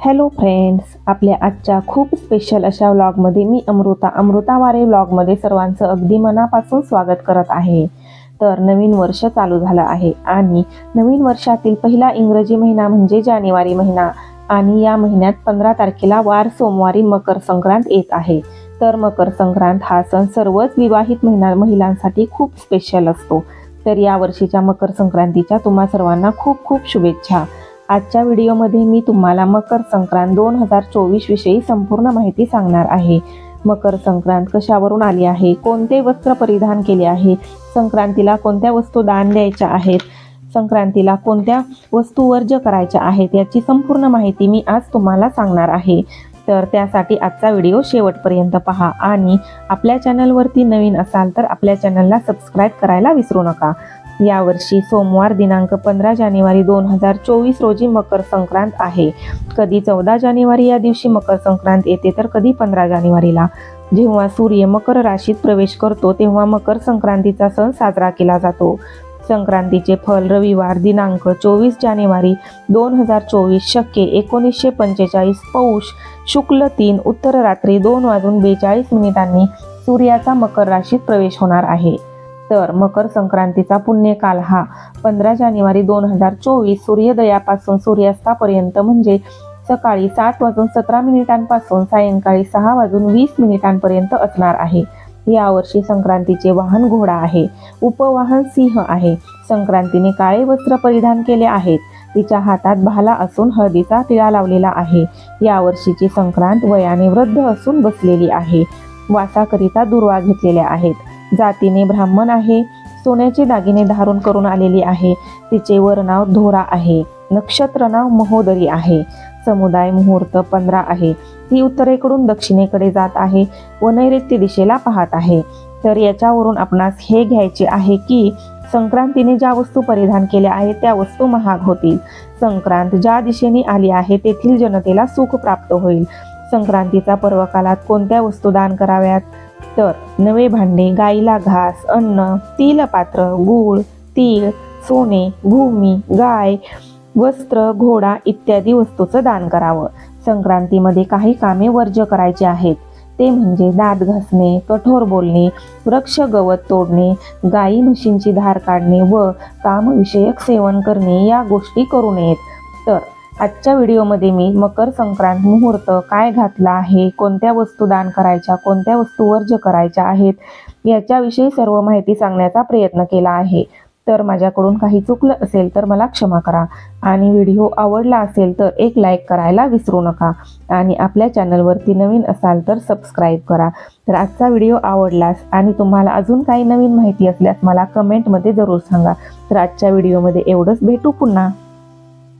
Hello friends आपल्या आजच्या खूप स्पेशल अशा व्लॉगमध्ये मी अमृता अमृतावारे व्लॉगमध्ये सर्वांचं अगदी मनापासून स्वागत करत आहे. तर नवीन वर्ष चालू झालं आहे आणि नवीन वर्षातील पहिला इंग्रजी महिना म्हणजे जानेवारी महिना आणि या महिन्यात पंधरा तारखेला वार सोमवारी मकर संक्रांत येत आहे. तर मकर संक्रांत हा सण सर्वच विवाहित महिला महिलांसाठी खूप स्पेशल असतो. तर या वर्षीच्या मकर संक्रांतीच्या तुम्हा सर्वांना खूप खूप शुभेच्छा. आजच्या व्हिडिओमध्ये मी तुम्हाला मकर संक्रांत दोन हजार चोवीस विषयी संपूर्ण माहिती सांगणार आहे. मकर संक्रांत कशावरून आली आहे? कोणते वस्त्र परिधान केले आहे? संक्रांतीला कोणत्या वस्तू दान द्यायच्या आहेत? संक्रांतीला कोणत्या वस्तू वर्ज करायच्या आहेत? याची संपूर्ण माहिती मी आज तुम्हाला सांगणार आहे. तर त्यासाठी आजचा व्हिडिओ शेवटपर्यंत पहा आणि आपल्या चॅनलवरती नवीन असाल तर आपल्या चॅनलला सबस्क्राईब करायला विसरू नका. यावर्षी सोमवार दिनांक पंधरा जानेवारी दोन हजार चोवीस रोजी मकर संक्रांत आहे. कधी चौदा जानेवारी या दिवशी मकर संक्रांत येते तर कधी पंधरा जानेवारीला. जेव्हा सूर्य मकर राशीत प्रवेश करतो तेव्हा मकर संक्रांतीचा सण साजरा केला जातो. संक्रांतीचे फल रविवार दिनांक चोवीस जानेवारी दोन हजार चोवीस शक्य एकोणीसशे पंचेचाळीस पौष शुक्ल तीन उत्तर रात्री दोन वाजून बेचाळीस मिनिटांनी सूर्याचा मकर राशीत प्रवेश होणार आहे. तर मकर संक्रांतीचा पुण्यकाल हा. पंधरा जानेवारी दोन हजार चोवीस सूर्योदयापासून सूर्यास्तापर्यंत म्हणजे सकाळी सात वाजून सतरा मिनिटांपासून सायंकाळी सहा वाजून वीस मिनिटांपर्यंत असणार आहे. यावर्षी संक्रांतीचे वाहन घोडा आहे. उपवाहन सिंह आहे. संक्रांतीने काळे वस्त्र परिधान केले आहेत. तिच्या हातात भाला असून हळदीचा टिळा लावलेला आहे. यावर्षीची संक्रांत वयाने वृद्ध असून बसलेली आहे. वासाकरिता दुर्वा घेतलेल्या आहेत. जातीने ब्राह्मण आहे सोन्याचे दागिने धारण करून आलेली आहे तिचे वरनाव धोरा आहे नक्षत्र नाव महोदरी आहे समुदाय मुहूर्त पंधरा आहे ती उत्तरेकडून दक्षिणेकडे जात आहे व नैऋत्य दिशेला पाहत आहे. तर याच्यावरून आपणास हे घ्यायचे आहे की संक्रांतीने ज्या वस्तू परिधान केल्या आहेत त्या वस्तू महाग होतील. संक्रांत ज्या दिशेने आली आहे तेथील जनतेला सुख प्राप्त होईल. संक्रांतीचा पर्वकालात कोणत्या वस्तू दान कराव्यात? तर नवे भांडे गाईला घास अन्न तिलपात्र गूळ तीळ सोने भूमी गाय वस्त्र घोडा इत्यादी वस्तूचं दान करावं. संक्रांतीमध्ये काही कामे वर्ज्य करायची आहेत. ते म्हणजे दात घासणे कठोर बोलणे वृक्ष गवत तोडणे गाई म्हशींची धार काढणे व कामविषयक सेवन करणे या गोष्टी करू नयेत. तर आजच्या व्हिडिओमध्ये मी मकर संक्रांत मुहूर्त काय घातला आहे कोणत्या वस्तू दान करायच्या कोणत्या वस्तू वर्ज्य करायच्या आहेत याच्याविषयी सर्व माहिती सांगण्याचा प्रयत्न केला आहे. तर माझ्याकडून काही चुकलं असेल तर मला क्षमा करा आणि व्हिडिओ आवडला असेल तर एक लाईक करायला विसरू नका आणि आपल्या चॅनलवरती नवीन असाल तर सबस्क्राईब करा. तर आजचा व्हिडिओ आवडलास आणि तुम्हाला अजून काही नवीन माहिती असल्यास मला कमेंटमध्ये जरूर सांगा. तर आजच्या व्हिडिओमध्ये एवढंच. भेटू पुन्हा.